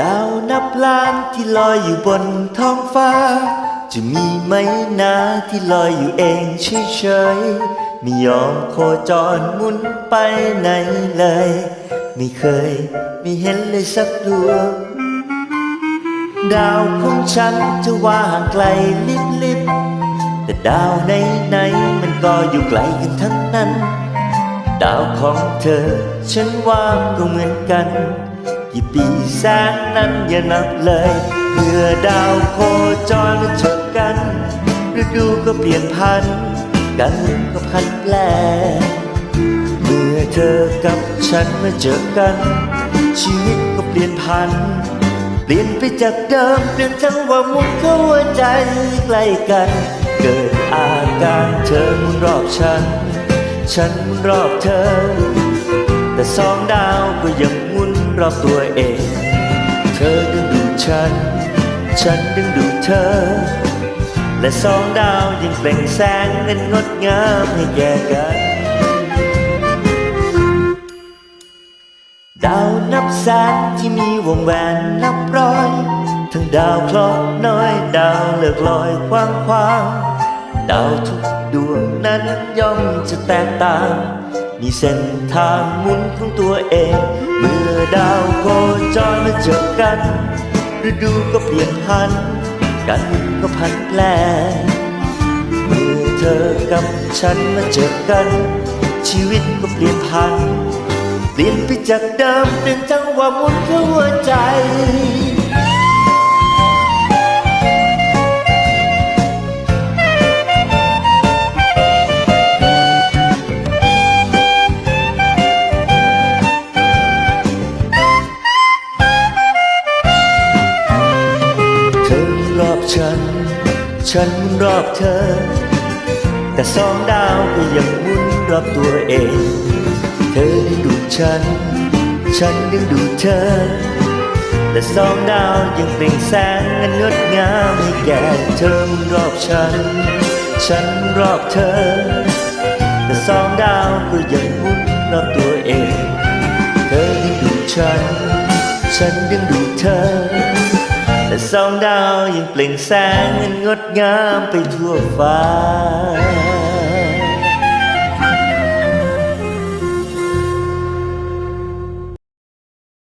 ดาวนับล้านที่ลอยอยู่บนท้องฟ้า จะมีไหมนะที่ลอยอยู่เองเฉยๆไม่ยอมโคจรหมุนไปไหนเลย ไม่เคยไม่เห็นเลยสักดวงดาวของฉันจะว่าห่างไกลลิบลิบแต่ดาวไหนไหนๆมันก็อยู่ไกลกันทั้งนั้น ดาวของเธอฉันว่าก็เหมือนกัน กี่ปีแสนนั้นอย่านับเลยเมื่อดาวโคจรมาเจอกันฤดูก็เปลี่ยนพันกันก็พันแปรเมื่อเธอกับฉันมาเจอกัน ชีวิตก็เปลี่ยนพันเปลี่ยนไปจากเดิมเปลี่ยนทั้งว่ามุนเข้าหัวใจใกล้กัน เกิดอาการเธอหมุนรอบฉัน ฉันมุนรอบเธอ แต่สองดาวก็ยัง รอบตัวเอง เธอดึงดูดฉัน ฉันดึงดูดเธอ และสองดาวยังเปล่งแสงเงินงดงามให้แก่กัน ดาวนับแสนที่มีวงแหวนนับร้อย ทั้งดาวเคราะห์น้อยดาวเลือกลอยควางควางดาวทุกดวงนั้นย่อมจะแตกต่าง มีเส้นทางหมุนของตัวเอง เมื่อดาวโคจรมาเจอกัน ฤดูก็เปลี่ยนพัน กันก็พันแปรเมื่อเธอกับฉันมาเจอกัน ชีวิตก็เปลี่ยนพัน เปลี่ยนไปจากเดิมเป็นจังหวะหมุนหัวใจ ฉัน ฉันรอบเธอ แต่สองดาวก็ยังมุนรอบตัวเอง เธอดึงดูดฉัน ฉันดึงดูดเธอและสองดาวยังเปล่งแสงอันงดงามให้แก่เธอหมุนรอบฉัน ฉันรอบเธอ แต่สองดาวก็ยังมุนรอบตัวเอง เธอดึงดูดฉัน ฉันดึงดูด สองดาวยังเปล่งแสงอันงดงามไปทั่วฟ้า